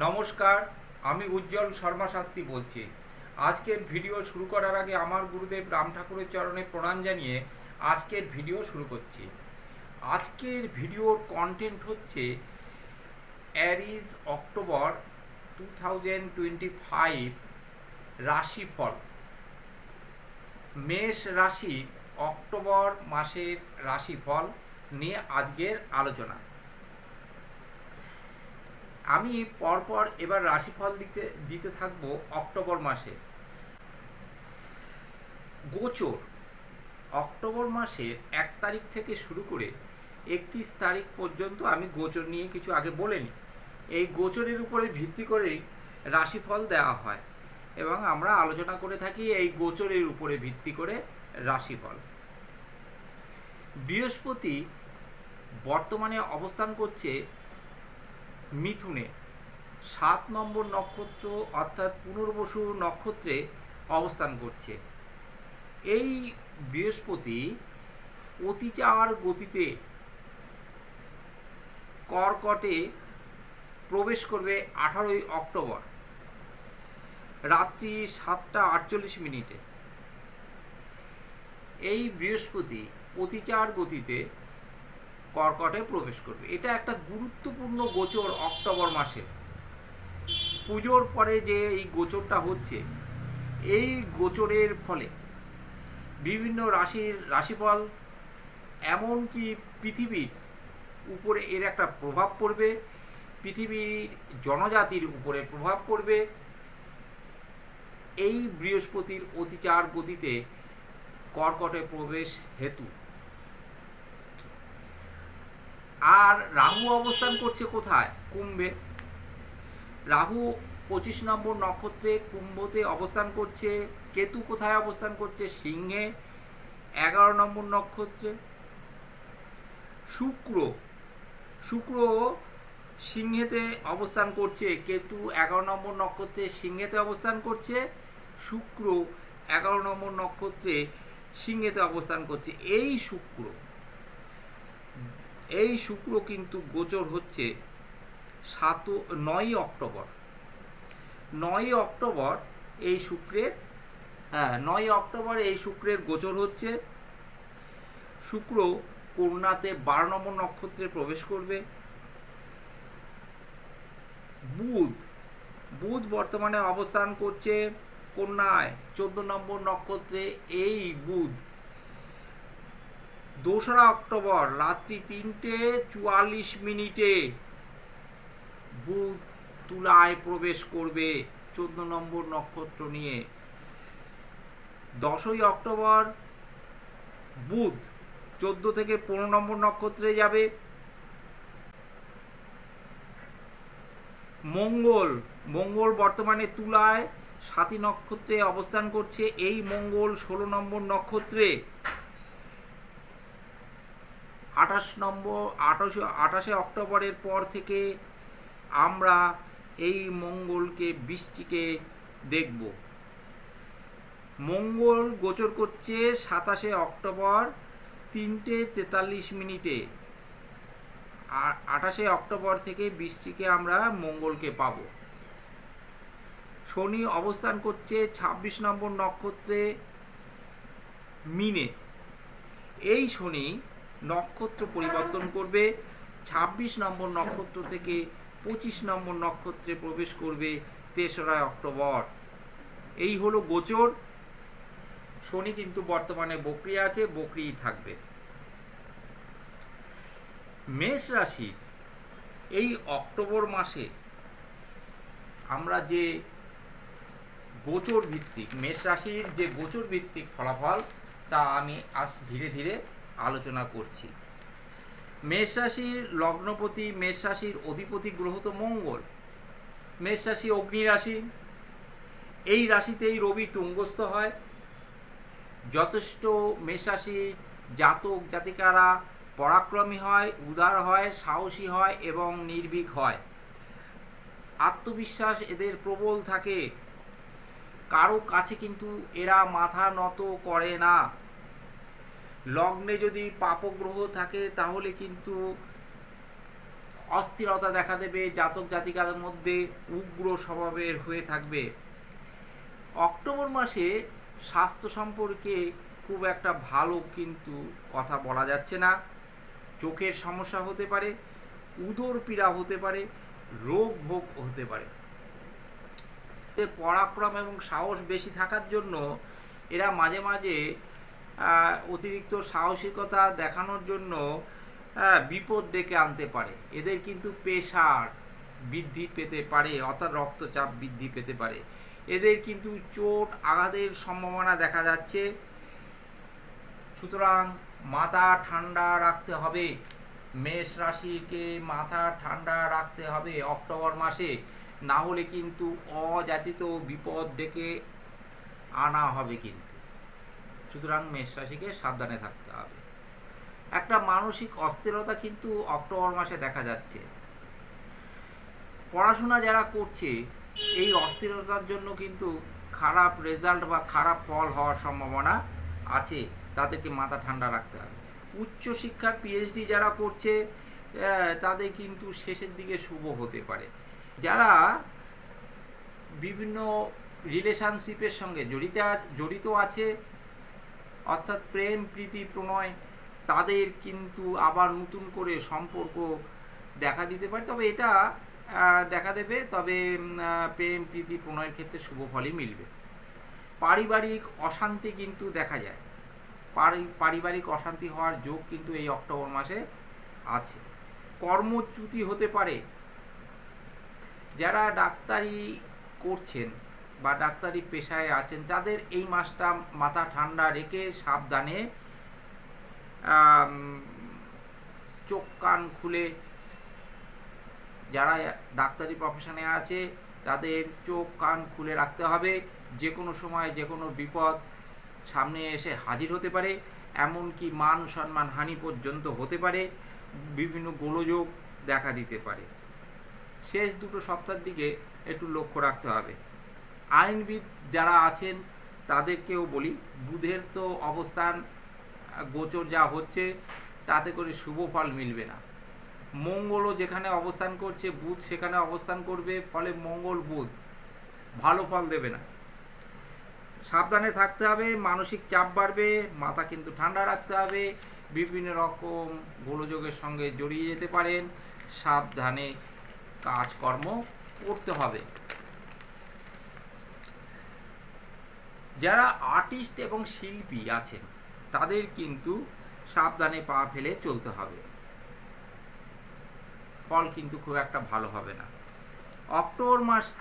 নমস্কার, আমি উজ্জ্বল শর্মা শাস্তি বলছি। আজকের ভিডিও শুরু করার আগে আমার গুরুদেব রাম ঠাকুরের চরণে প্রণাম জানিয়ে আজকের ভিডিও শুরু করছি। আজকের ভিডিওর কন্টেন্ট হচ্ছে Aries October two thousand twenty five রাশিফল। মেষ রাশি অক্টোবর মাসের রাশিফল নিয়ে আজকের আলোচনা। আমি পরপর এবার রাশিফল দিতে দিতে থাকব অক্টোবর মাসে। গোচর। অক্টোবর মাসের এক তারিখ থেকে শুরু করে একত্রিশ তারিখ পর্যন্ত আমি গোচর নিয়ে কিছু আগে বলিনি এই গোচরের উপরে ভিত্তি করেই রাশিফল দেওয়া হয় এবং আমরা আলোচনা করে থাকি এই গোচরের উপরে ভিত্তি করে রাশিফল। বৃহস্পতি বর্তমানে অবস্থান করছে মিথুনে সাত নম্বর নক্ষত্র অর্থাৎ পুনর্বসু নক্ষত্রে অবস্থান করছে। এই বৃহস্পতি অতিচার গতিতে কর্কটে প্রবেশ করবে আঠারোই অক্টোবর, রাত্রি সাতটা আটচল্লিশ মিনিটে। এই বৃহস্পতি অতিচার গতিতে কর্কটে প্রবেশ করবে। এটা একটা গুরুত্বপূর্ণ গোচর অক্টোবর মাসে। পুজোর পরে যে এই গোচরটা হচ্ছে, এই গোচরের ফলে বিভিন্ন রাশির রাশিফল, এমনকি পৃথিবীর উপরে এর একটা প্রভাব পড়বে, পৃথিবীর জনজাতির উপরে প্রভাব পড়বে। এই বৃহস্পতির অতিচার গতিতে কর্কটে প্রবেশ হেতু আর রাহু অবস্থান করছে কোথায়? কুম্ভে। রাহু পঁচিশ নম্বর নক্ষত্রে কুম্ভতে অবস্থান করছে। কেতু কোথায় অবস্থান করছে? সিংহে। এগারো নম্বর নক্ষত্রে শুক্র। শুক্র সিংহেতে অবস্থান করছে। কেতু এগারো নম্বর নক্ষত্রে সিংহেতে অবস্থান করছে। শুক্র এগারো নম্বর নক্ষত্রে সিংহেতে অবস্থান করছে। এই শুক্র এই শুক্র কিন্তু গোচর হচ্ছে সাত নয়ই অক্টোবর। নয়ই অক্টোবর এই শুক্রের হ্যাঁ নয় অক্টোবর এই শুক্রের গোচর হচ্ছে। শুক্র কন্যাতে বারো নম্বর নক্ষত্রে প্রবেশ করবে। বুধ বুধ বর্তমানে অবস্থান করছে কন্যায় চোদ্দ নম্বর নক্ষত্রে এই বুধ। দোসরা অক্টোবর, রাত্রি তিনটে চুয়াল্লিশ মিনিটে বুধ তুলায় প্রবেশ করবে চোদ্দ নম্বর নক্ষত্র নিয়ে। দশই অক্টোবর, বুধ চোদ্দ থেকে পনেরো নম্বর নক্ষত্রে যাবে। মঙ্গল মঙ্গল বর্তমানে তুলায় সাতী নক্ষত্রে অবস্থান করছে। এই মঙ্গল ষোলো নম্বর নক্ষত্রে আঠাশ নম্বর, আঠাশ, আঠাশে অক্টোবরের পর থেকে আমরা এই মঙ্গলকে, বৃষ্টিকে দেখব। মঙ্গল গোচর করছে সাতাশে অক্টোবর তিনটে তেতাল্লিশ মিনিটে। আঠাশে অক্টোবর থেকে বৃষ্টিকে আমরা মঙ্গলকে পাব। শনি অবস্থান করছে ২৬ নম্বর নক্ষত্রে, মিনে। এই শনি নক্ষত্র পরিবর্তন করবে ২৬ নম্বর নক্ষত্র থেকে পঁচিশ নম্বর নক্ষত্রে প্রবেশ করবে তেসরা অক্টোবর। এই হলো গোচর। শনি কিন্তু বর্তমানে বকরি আছে, বকরিই থাকবে। মেষ রাশির এই অক্টোবর মাসে আমরা যে গোচর ভিত্তিক মেষ রাশির যে গোচর ভিত্তিক ফলাফল, তা আমি আজ ধীরে ধীরে আলোচনা করছি। মেষ রাশির লগ্নপতি মেষ রাশির অধিপতি গ্রহ তো মঙ্গল। মেষ রাশি অগ্নি রাশি এই রাশিতেই রবি তুঙ্গস্থ হয়। যথেষ্ট মেষ রাশি জাতক, জাতিকারা পরাক্রমী হয়, উদার হয়, সাহসী হয় এবং নির্ভীক হয়। আত্মবিশ্বাস এদের প্রবল থাকে। কারও কাছে কিন্তু এরা মাথা নত করে না। লগ্নে যদি পাপগ্রহ থাকে, তাহলে কিন্তু অস্থিরতা দেখা দেবে, জাতক জাতিকাদের মধ্যে উগ্র স্বভাবের হয়ে থাকবে। অক্টোবর মাসে স্বাস্থ্য সম্পর্কে খুব একটা ভালো কিন্তু কথা বলা যাচ্ছে না। চোখের সমস্যা হতে পারে, উদর পীড়া হতে পারে, রোগ ভোগ হতে পারে। পরাক্রম এবং সাহস বেশি থাকার জন্য এরা মাঝে মাঝে অতিরিক্ত সাহসিকতা দেখানোর জন্য বিপদ ডেকে আনতে পারে। এদের কিন্তু প্রেশার বৃদ্ধি পেতে পারে, অর্থাৎ রক্তচাপ বৃদ্ধি পেতে পারে। এদের কিন্তু চোট আঘাতের সম্ভাবনা দেখা যাচ্ছে। সুতরাং মাথা ঠান্ডা রাখতে হবে। মেষ রাশিকে মাথা ঠান্ডা রাখতে হবে অক্টোবর মাসে। না হলে কিন্তু অযাচিত বিপদ ডেকে আনা হবে কিন্তু। সুতরাং মেষ রাশিকে সাবধানে থাকতে হবে। একটা মানসিক অস্থিরতা কিন্তু অক্টোবর মাসে দেখা যাচ্ছে। পড়াশোনা যারা করছে, এই অস্থিরতার জন্য কিন্তু খারাপ রেজাল্ট বা খারাপ ফল হওয়ার সম্ভাবনা আছে। তাদেরকে মাথা ঠান্ডা রাখতে হবে। উচ্চশিক্ষার পিএইচডি যারা করছে তাদের কিন্তু শেষের দিকে শুভ হতে পারে। যারা বিভিন্ন রিলেশনশিপের সঙ্গে জড়িত জড়িত আছে অর্থাৎ প্রেম, প্রীতি, প্রণয়, তাদের কিন্তু আবার নতুন করে সম্পর্ক দেখা দিতে পারে। তবে এটা দেখা দেবে, তবে প্রেম, প্রীতি, প্রণয়ের ক্ষেত্রে শুভ ফলই মিলবে। পারিবারিক অশান্তি কিন্তু দেখা যায়। পারি- পারিবারিক অশান্তি হওয়ার যোগ কিন্তু এই অক্টোবর মাসে আছে। কর্মচ্যুতি হতে পারে। যারা ডাক্তারি করছেন বা ডাক্তারি পেশায় আছেন, তাদের এই মাসটা মাথা ঠান্ডা রেখে সাবধানে চোখ কান খুলে যারা ডাক্তারি প্রফেশনে আছে, তাদের চোখ কান খুলে রাখতে হবে। যে কোনো সময় যে কোনো বিপদ সামনে এসে হাজির হতে পারে। এমনকি মান সম্মান হানি পর্যন্ত হতে পারে। বিভিন্ন গোলযোগ দেখা দিতে পারে। শেষ দুটো সপ্তাহের দিকে একটু লক্ষ্য রাখতে হবে। আইনবিদ যারা আছেন, তাদেরকেও বলি, বুধের তো অবস্থান, গোচর যা হচ্ছে, তাতে করে শুভ ফল মিলবে না। মঙ্গলও যেখানে অবস্থান করছে, বুধ সেখানে অবস্থান করবে, ফলে মঙ্গল বুধ ভালো ফল দেবে না। সাবধানে থাকতে হবে, মানসিক চাপ বাড়বে, মাথা কিন্তু ঠান্ডা রাখতে হবে, বিভিন্ন রকম গোলযোগের সঙ্গে জড়িয়ে যেতে পারেন, সাবধানে কাজকর্ম করতে হবে। যারা আর্টিস্ট এবং শিল্পী আছেন, তাদের কিন্তু সাবধানে পা ফেলে চলতে হবে। ফল কিন্তু খুব একটা ভালো হবে না। অক্টোবর মাস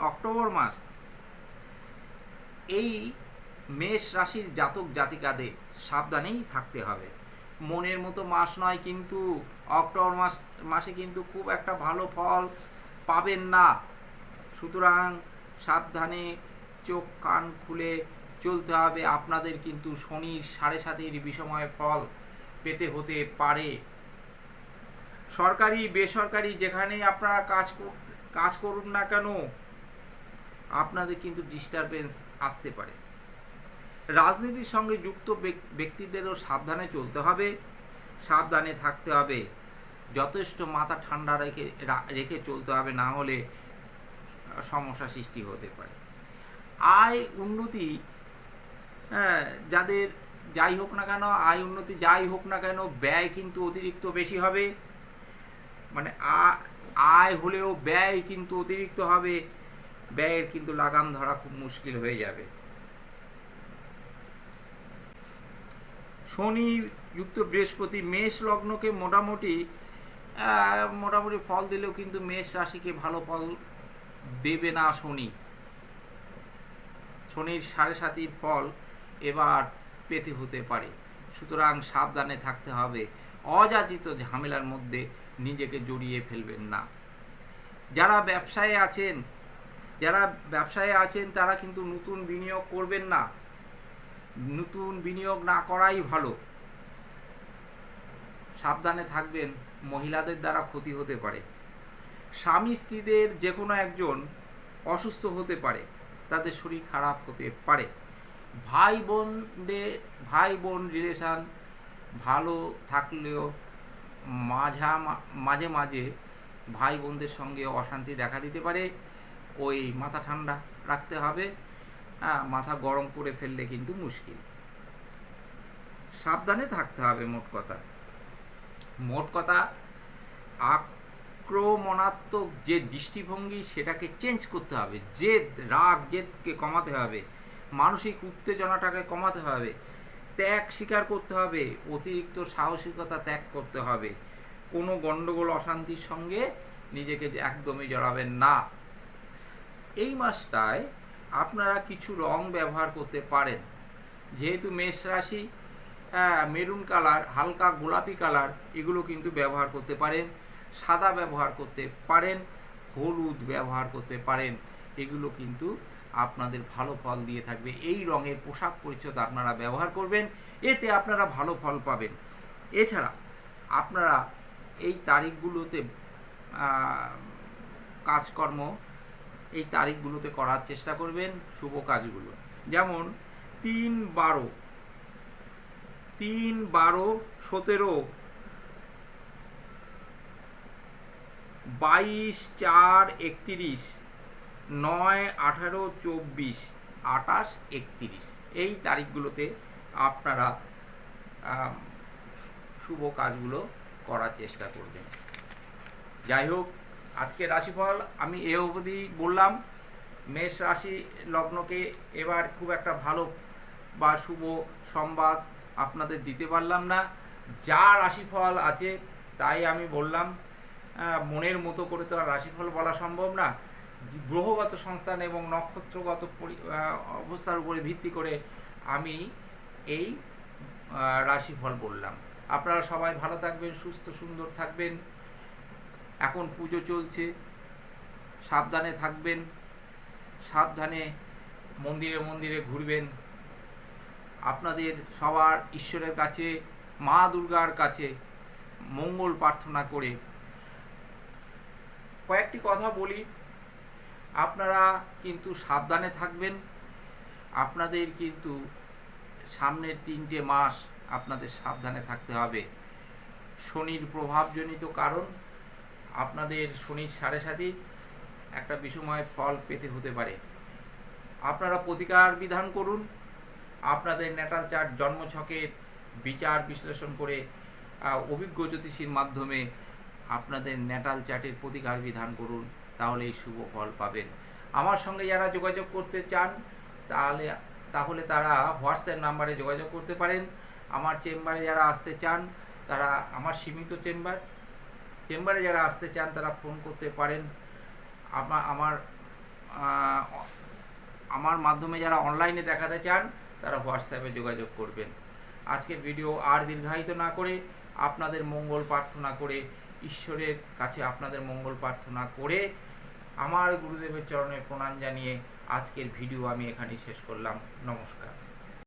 অক্টোবর মাস, এই মেষ রাশির জাতক জাতিকাদের সাবধানেই থাকতে হবে। মনের মতো মাস নয় কিন্তু, অক্টোবর মাস, মাসে কিন্তু খুব একটা ভালো ফল পাবেন না। সুতরাং সাবধানে চোখ কান খুলে চলতে হবে। আপনাদের কিন্তু শনির সাড়ে সাতের বিষময় ফল পেতে হতে পারে। সরকারি, বেসরকারি যেখানেই আপনারা কাজ কাজ করুন না কেন, আপনাদের কিন্তু ডিস্টারবেন্স আসতে পারে। রাজনীতির সঙ্গে যুক্ত ব্যক- ব্যক্তিদেরও সাবধানে চলতে হবে, সাবধানে থাকতে হবে। যথেষ্ট মাথা ঠান্ডা রেখে রেখে চলতে হবে, না হলে সমস্যা সৃষ্টি হতে পারে। আয় উন্নতি হ্যাঁ যাদের যাই হোক না কেন, আয় উন্নতি যাই হোক না কেন, ব্যয় কিন্তু অতিরিক্ত বেশি হবে। মানে আয় হলেও ব্যয় কিন্তু অতিরিক্ত হবে। ব্যয়ের কিন্তু লাগাম ধরা খুব মুশকিল হয়ে যাবে। শনি যুক্ত বৃহস্পতি মেষ লগ্নকে মোটামুটি মোটামুটি ফল দিলেও কিন্তু মেষ রাশিকে ভালো ফল দেবে না শনি। শনির সাড়ে সাতির ফল এবার পেতে হতে পারে। সুতরাং সাবধানে থাকতে হবে। অযাচিত ঝামেলার মধ্যে নিজেকে জড়িয়ে ফেলবেন না। যারা ব্যবসায় আছেন, যারা ব্যবসায় আছেন, তারা কিন্তু নতুন বিনিয়োগ করবেন না। নতুন বিনিয়োগ না করাই ভালো। সাবধানে থাকবেন, মহিলাদের দ্বারা ক্ষতি হতে পারে। স্বামী স্ত্রীদের যে কোনো একজন অসুস্থ হতে পারে। তাদের শরীর খারাপ হতে পারে। ভাই বোনদের ভাই বোন রিলেশান ভালো থাকলেও মাঝা, মাঝে মাঝে ভাই বোনদের সঙ্গে অশান্তি দেখা দিতে পারে। ওই মাথা ঠান্ডা রাখতে হবে। হ্যাঁ মাথা গরম করে ফেললে কিন্তু মুশকিল। সাবধানে থাকতে হবে, মোট কথা। মোট কথা আক্রমণাত্মক যে দৃষ্টিভঙ্গি, সেটাকে চেঞ্জ করতে হবে। জেদ, রাগ, জেদকে কমাতে হবে। মানসিক উত্তেজনাটাকে কমাতে হবে। ত্যাগ স্বীকার করতে হবে। অতিরিক্ত সাহসিকতা ত্যাগ করতে হবে। কোনো গণ্ডগোল অশান্তির সঙ্গে নিজেকে একদমই জড়াবেন না। এই মাসটায় আপনারা কিছু রং ব্যবহার করতে পারেন। যেহেতু মেষ রাশি মেরুন কালার, হালকা গোলাপি কালার, এগুলো কিন্তু ব্যবহার করতে পারেন। সাদা ব্যবহার করতে পারেন, হলুদ ব্যবহার করতে পারেন। এগুলো কিন্তু আপনাদের ভালো ফল দিয়ে থাকবে। এই রঙের পোশাক পরিচ্ছদ আপনারা ব্যবহার করবেন, এতে আপনারা ভালো ফল পাবেন। এছাড়া আপনারা এই তারিখগুলোতে কাজকর্ম এই তারিখগুলোতে করার চেষ্টা করবেন, শুভ কাজগুলো। যেমন তিন বারো তিন বারো সতেরো বাইশ চার একত্রিশ, নয় আঠারো চব্বিশ, আঠাশ একত্রিশ। এই তারিখগুলোতে আপনারা শুভ কাজগুলো করার চেষ্টা করবেন। যাই হোক আজকে রাশিফল আমি এ অবধি বললাম, মেষ রাশি লগ্নকে এবার খুব একটা ভালো বা শুভ সংবাদ আপনাদের দিতে পারলাম না। যা রাশিফল আছে, তাই আমি বললাম মনের মতো করে তো আর রাশিফল বলা সম্ভব না। গ্রহগত সংস্থান এবং নক্ষত্রগত অবস্থার উপরে ভিত্তি করে আমি এই রাশিফল বললাম। আপনারা সবাই ভালো থাকবেন, সুস্থ, সুন্দর থাকবেন। এখন পুজো চলছে, সাবধানে থাকবেন, সাবধানে মন্দিরে মন্দিরে ঘুরবেন। আপনাদের সবার ঈশ্বরের কাছে, মা দুর্গার কাছে মঙ্গল প্রার্থনা করে কয়েকটি কথা বলি। আপনারা কিন্তু সাবধানে থাকবেন। আপনাদের কিন্তু সামনের তিনটে মাস আপনাদের সাবধানে থাকতে হবে। শনির প্রভাবজনিত কারণ, আপনাদের শনির সাড়ে সাথে একটা বিষময় ফল পেতে হতে পারে। আপনারা প্রতিকার বিধান করুন। আপনাদের নেটাল চার্ট জন্মছকের বিচার বিশ্লেষণ করে অভিজ্ঞ জ্যোতিষীর মাধ্যমে আপনাদের নেটাল চার্টের প্রতিকার বিধান করুন তাহলে এই শুভ ফল পাবেন। আমার সঙ্গে যারা যোগাযোগ করতে চান, তাহলে তাহলে তারা হোয়াটসঅ্যাপ নাম্বারে যোগাযোগ করতে পারেন। আমার চেম্বারে যারা আসতে চান, তারা, আমার সীমিত চেম্বার, চেম্বারে যারা আসতে চান, তারা ফোন করতে পারেন। আমার আমার আমার মাধ্যমে যারা অনলাইনে দেখাতে চান, তারা হোয়াটসঅ্যাপে যোগাযোগ করবেন। আজকের ভিডিও আর দীর্ঘায়িত না করে আপনাদের মঙ্গল প্রার্থনা করে ঈশ্বরের কাছে আপনাদের মঙ্গল প্রার্থনা করে আমার গুরুদেবের চরণে প্রণাম জানিয়ে আজকের ভিডিও আমি এখানেই শেষ করলাম। নমস্কার।